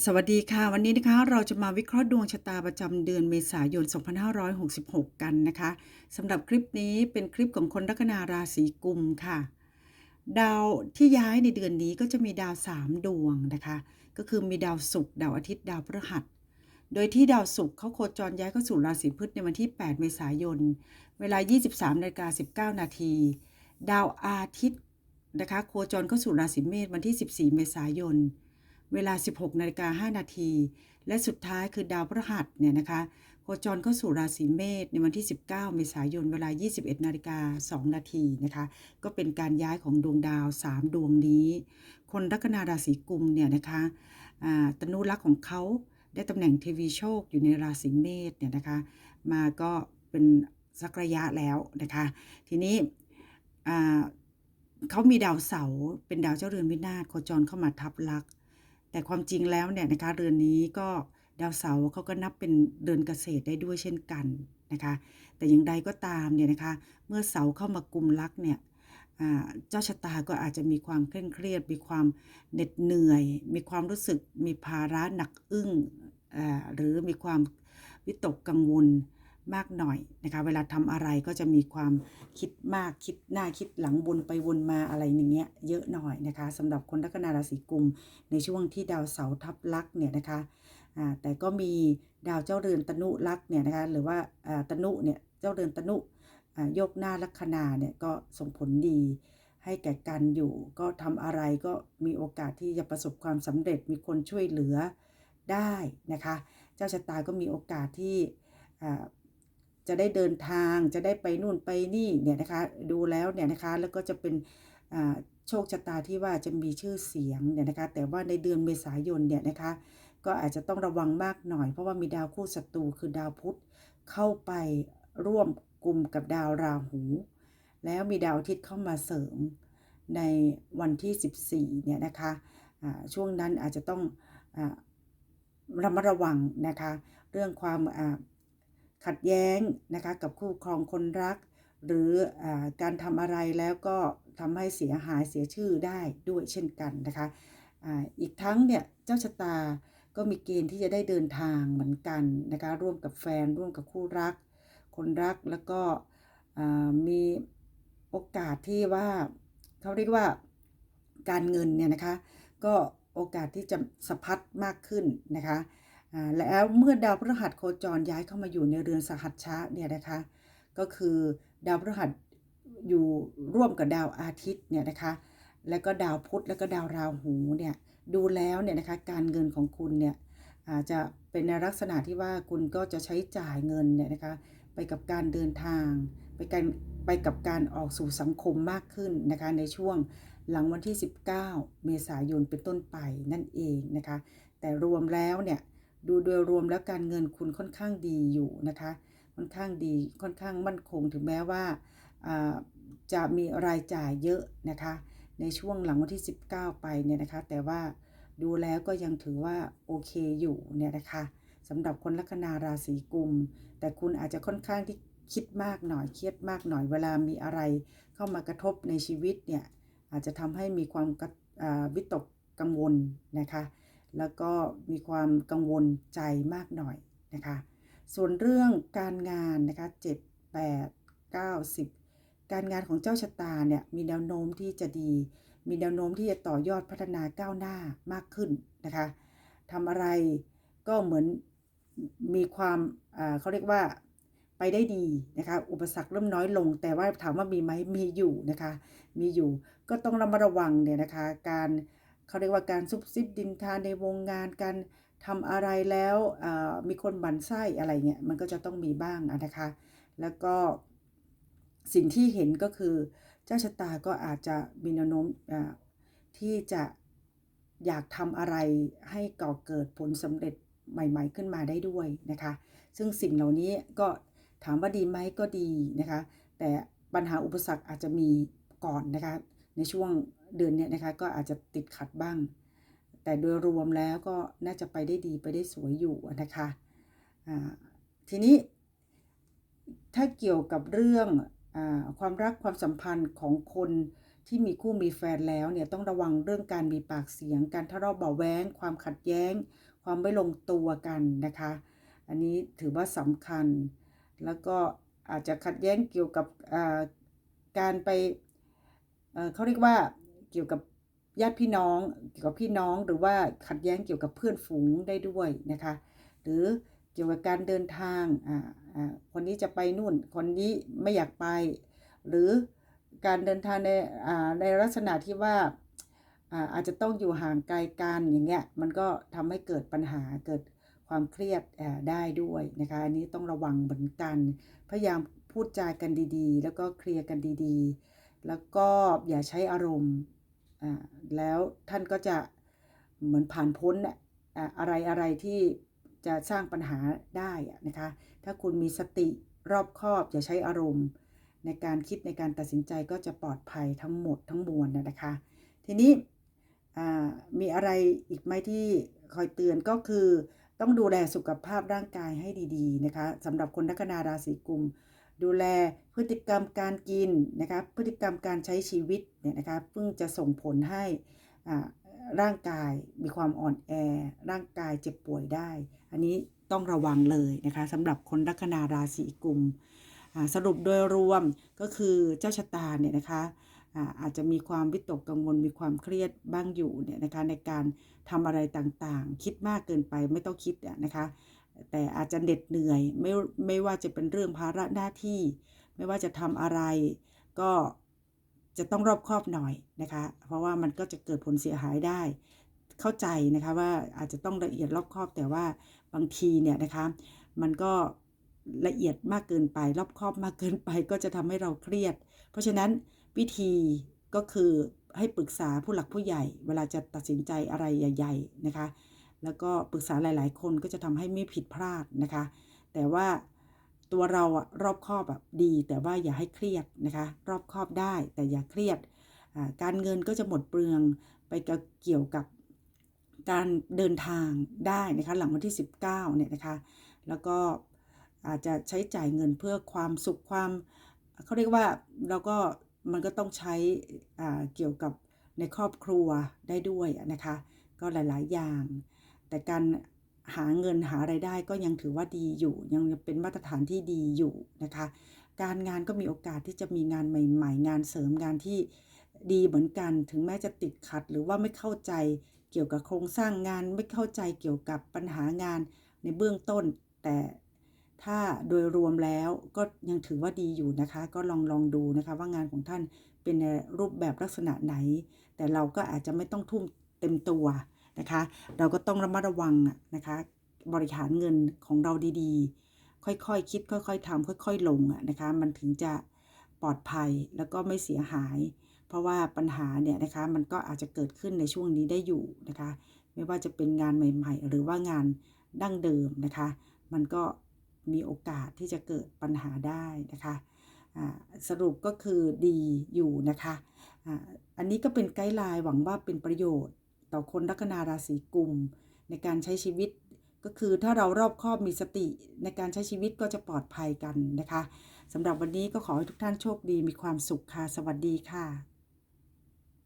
สวัสดีค่ะ วันนี้นะคะเราจะมาวิเคราะห์ดวงชะตาประจำเดือนเมษายน 2566 กันนะคะสำหรับคลิปนี้เป็นคลิปของคนลัคนาราศีกุมค่ะ ดาวที่ย้ายในเดือนนี้ก็จะมีดาว 3 ดวงนะคะ ก็คือมีดาวศุกร์ดาวอาทิตย์ดาวพฤหัส โดยที่ดาวศุกร์เขาโคจรย้ายเข้าสู่ราศีพฤษในวันที่ 8 เมษายน เวลา 23นาฬิกา19 นาทีดาวอาทิตย์นะคะโคจรเข้าสู่ราศีเมษวันที่ 14 เมษายน เวลา 16นาฬิกา5นาทีและสุดท้ายคือดาวพฤหัสเนี่ยนะคะโคจรเข้าสู่ราศีเมษในวันที่ 19 เมษายนเวลา 21นาฬิกา2นาทีนะคะก็เป็นการย้ายของดวงดาว 3 ดวงนี้ คนลัคนาราศีกุมเนี่ยนะคะอ่าตนุรักษ์ของเขาได้ตำแหน่งเทวีโชคอยู่ในราศีเมษเนี่ยนะคะมาก็เป็นสักระยะแล้วนะคะทีนี้เขามีดาวเสาร์เป็นดาวเจ้าเรือนวินาศโคจรเข้ามาทับลักษ์ แต่ความจริงแล้วเนี่ยนะคะเรือนนี้ก็ดาวเสาร์เขาก็นับเป็นเดือนเกษตรได้ด้วยเช่นกันนะคะแต่อย่างใดก็ตามเนี่ยนะคะเมื่อเสาร์เข้ามากุมลักเนี่ยเจ้าชะตาก็อาจจะมีความเคร่งเครียด มีความเหน็ดเหนื่อย มีความรู้สึกมีภาระหนักอึ้งหรือมีความวิตกกังวล มากหน่อยนะคะ เวลาทำอะไรก็จะมีความคิดมากคิดหน้าคิดหลังวนไปวนมาอะไรอย่างเงี้ยเยอะหน่อยนะคะสำหรับคนลัคนาราศีกุม ในช่วงที่ดาวเสาร์ทับลักเนี่ยนะคะแต่ก็มีดาวเจ้าเรือนตนุลักเนี่ยนะคะหรือว่าตนุเนี่ยเจ้าเรือนตนุโยกหน้าลัคนาเนี่ยก็ส่งผลดีให้แก่กันอยู่ก็ทำอะไรก็มีโอกาสที่จะประสบความสำเร็จมีคนช่วยเหลือได้นะคะ เจ้าชะตาก็มีโอกาสที่ จะได้เดินทางจะได้ไปนู่นไปนี่เนี่ยนะคะดูแล้วเนี่ยนะคะแล้วก็จะเป็นโชคชะตาที่ว่าจะมีชื่อเสียงเนี่ยนะคะแต่ว่าในเดือนเมษายนเนี่ยนะคะก็อาจจะต้องระวังมากหน่อย เพราะว่ามีดาวคู่ศัตรูคือดาวพุธเข้าไปร่วมกลุ่มกับดาวราหู แล้วมีดาวอาทิตย์เข้ามาเสริมในวันที่ 14เนี่ยนะคะช่วงนั้นอาจจะต้องอระมัดระวังนะคะ เรื่องความ ขัดแย้งนะคะกับคู่ครองคนรัก หรืออการทำอะไรแล้วก็ทำให้เสียหายเสียชื่อได้ด้วยเช่นกันนะคะออีกทั้งเนี่ยเจ้าชะตาก็มีเกณฑ์ที่จะได้เดินทางเหมือนกันนะคะร่วมกับแฟนร่วมกับคู่รัก คนรักแล้วก็มีโอกาสที่ว่าเขาเรียกว่าการเงินเนี่ยนะคะก็โอกาสที่จะสะพัดมากขึ้นนะคะ แล้วเมื่อดาวพฤหัสโคจรย้ายเข้ามาอยู่ในเรือนสหัชชะเนี่ยนะคะก็คือดาวพฤหัสอยู่ร่วมกับดาวอาทิตย์เนี่ยนะคะแล้วก็ดาวพุธแล้วก็ดาวราหูเนี่ยดูแล้วเนี่ยนะคะการเงินของคุณเนี่ยอาจจะเป็นในลักษณะที่ว่าคุณก็จะใช้จ่ายเงินเนี่ยนะคะไปกับการเดินทาง ไปการไปกับการออกสู่สังคมมากขึ้นนะคะในช่วงหลังวันที่ 19 เมษายนเป็นต้นไปนั่นเองนะคะแต่รวมแล้วเนี่ย ดูโดยรวมแล้วการเงินคุณค่อนข้างดีอยู่นะคะ ค่อนข้างดีค่อนข้างมั่นคงถึงแม้ว่าจะมีรายจ่ายเยอะนะคะ ในช่วงหลังวันที่ 19 ไปเนี่ยนะคะ แต่ว่าดูแล้วก็ยังถือว่าโอเคอยู่เนี่ยนะคะสำหรับคนลัคนาราศีกุม แต่คุณอาจจะค่อนข้างที่คิดมากหน่อยเครียดมากหน่อยเวลามีอะไรเข้ามากระทบในชีวิตเนี่ยอาจจะทำให้มีความวิตกกังวลนะคะ แล้วก็มีความกังวลใจมากหน่อยนะคะ ส่วนเรื่องการงานนะคะ7 8 9 10 การงานของเจ้าชะตาเนี่ยมีแนวโน้มที่จะดี มีแนวโน้มที่จะต่อยอดพัฒนาก้าวหน้ามากขึ้นนะคะทำอะไรก็เหมือนมีความเขาเรียกว่าไปได้ดีนะคะอุปสรรคเริ่มน้อยลง แต่ว่าถามว่ามีไหมมีอยู่นะคะ มีอยู่ก็ต้องระมัดระวังเนี่ยนะคะ การ เขาเรียกว่าการซุบซิบดินทานในวงงานการทำอะไรแล้วมีคนบันไส้อะไรเงี้ยมันก็จะต้องมีบ้างนะคะ แล้วก็สิ่งที่เห็นก็คือเจ้าชะตาก็อาจจะมีแนวโน้มที่จะอยากทำอะไรให้ก่อเกิดผลสำเร็จใหม่ ๆ ขึ้นมาได้ด้วยนะคะ ซึ่งสิ่งเหล่านี้ก็ถามว่าดีไหมก็ดีนะคะ แต่ปัญหาอุปสรรคอาจจะมีก่อนนะคะ ในช่วง เดือนเนี้นะคะก็อาจจะติดขัดบ้าง แต่โดยรวมแล้วก็น่าจะไปได้ดีไปได้สวยอยู่นะคะทีนี้ถ้าเกี่ยวกับเรื่องอความรักความสัมพันธ์ของคนที่มีคู่มีแฟนแล้วเนี่ยต้องระวังเรื่องการมีปากเสียง การทะเลาะเบาแวงความขัดแย้ง ความไม่ลงตัวกันนะคะ อันนี้ถือว่าสำคัญ แล้วก็อาจจะขัดแย้งเกี่ยวกับการไปเขาเรียกว่า เกี่ยวกับญาติพี่น้องเกี่ยวกับพี่น้องหรือว่าขัดแย้งเกี่ยวกับเพื่อนฝูงได้ด้วยนะคะ หรือเกี่ยวกับการเดินทางอ่าอ่าคนนี้จะไปนู่น คนนี้ไม่อยากไป หรือการเดินทางในอ่าในลักษณะที่ว่าอ่าอาจจะต้องอยู่ห่างไกลกันอย่างเงี้ยมันก็ทำให้เกิดปัญหาเกิดความเครียดอ่าได้ด้วยนะคะอันนี้ต้องระวังเหมือนกัน พยายามพูดจากันดีๆ แล้วก็เคลียร์กันดีๆ แล้วก็อย่าใช้อารมณ์ แล้วท่านก็จะเหมือนผ่านพ้นน่ะอ่าอะไรอะไรที่จะสร้างปัญหาได้นะคะ ถ้าคุณมีสติรอบคอบอย่าใช้อารมณ์ ในการคิดในการตัดสินใจก็จะปลอดภัยทั้งหมดทั้งมวลนะนะคะ ทีนี้มีอะไรอีกไหมที่คอยเตือนก็คือต้องดูแลสุขภาพร่างกายให้ดี ๆ นะคะสำหรับคนลัคนาราศีกุม ดูแลพฤติกรรมการกินนะคะพฤติกรรมการใช้ชีวิตเนี่ยนะคะเพิ่งจะส่งผลให้ร่างกายมีความอ่อนแอ ร่างกายเจ็บป่วยได้ อันนี้ต้องระวังเลยนะคะสำหรับคนลัคนาราศีกุมสรุปโดยรวมก็คือเจ้าชะตาเนี่ยนะคะอาจจะมีความวิตกกังวลมีความเครียดบ้างอยู่เนี่ยนะคะในการทำอะไรต่างๆ คิดมากเกินไปไม่ต้องคิดนะคะ แต่อาจจะเหน็ดเหนื่อยไม่ไม่ว่าจะเป็นเรื่องภาระหน้าที่ ไม่ว่าจะทำอะไร ก็จะต้องรอบคอบหน่อยนะคะ เพราะว่ามันก็จะเกิดผลเสียหายได้ เข้าใจนะคะว่าอาจจะต้องละเอียดรอบคอบ แต่ว่าบางทีเนี่ยนะคะมันก็ละเอียดมากเกินไป รอบคอบมากเกินไปก็จะทำให้เราเครียด เพราะฉะนั้นวิธีก็คือให้ปรึกษาผู้หลักผู้ใหญ่ เวลาจะตัดสินใจอะไรใหญ่ ๆ นะคะ แล้วก็ปรึกษาหลาย ๆ คนก็จะทำให้ไม่ผิดพลาดนะคะ แต่ว่าตัวเราอะรอบคอบแบบดี แต่ว่าอย่าให้เครียดนะคะ รอบคอบได้แต่อย่าเครียด การเงินก็จะหมดเปลืองไปกับเกี่ยวกับการเดินทางได้นะคะหลังวันที่ 19เนี่ยนะคะ แล้วก็อาจจะใช้จ่ายเงินเพื่อความสุขความเขาเรียกว่าเราก็มันก็ต้องใช้เกี่ยวกับในครอบครัวได้ด้วยนะคะ ก็หลาย ๆ อย่าง แต่การหาเงินหาไรายได้ก็ยังถือว่าดีอยู่ ยังเป็นมาตรฐานที่ดีอยู่นะคะ การงานก็มีโอกาสที่จะมีงานใหม่ ๆ งานเสริมงานที่ดีเหมือนกัน ถึงแม้จะติดขัดหรือว่าไม่เข้าใจเกี่ยวกับโครงสร้างงานไม่เข้าใจเกี่ยวกับปัญหางานในเบื้องต้น แต่ถ้าโดยรวมแล้วก็ยังถือว่าดีอยู่นะคะ ก็ลองลองดูนะคะว่างานของท่านเป็นในรูปแบบลักษณะไหน แต่เราก็อาจจะไม่ต้องทุ่มเต็มตัว นะคะ เราก็ต้องระมัดระวังนะคะ บริหารเงินของเราดีๆ ค่อยๆคคิด ค่อย ๆทำค่อย ๆ ลงนะคะ มันถึงจะปลอดภัยแล้วก็ไม่เสียหาย เพราะว่าปัญหาเนี่ยนะคะมันก็อาจจะเกิดขึ้นในช่วงนี้ได้อยู่นะคะ ไม่ว่าจะเป็นงานใหม่ ๆ หรือว่างานดั้งเดิมนะคะ มันก็มีโอกาสที่จะเกิดปัญหาได้นะคะสรุปก็คือดีอยู่นะคะ อันนี้ก็เป็นไกด์ไลน์หวังว่าเป็นประโยชน์ ต่อคนลัคนาราศีกุม ในการใช้ชีวิตก็คือถ้าเรารอบคอบมีสติในการใช้ชีวิตก็จะปลอดภัยกันนะคะสำหรับวันนี้ก็ขอให้ทุกท่านโชคดีมีความสุขค่ะ สวัสดีค่ะ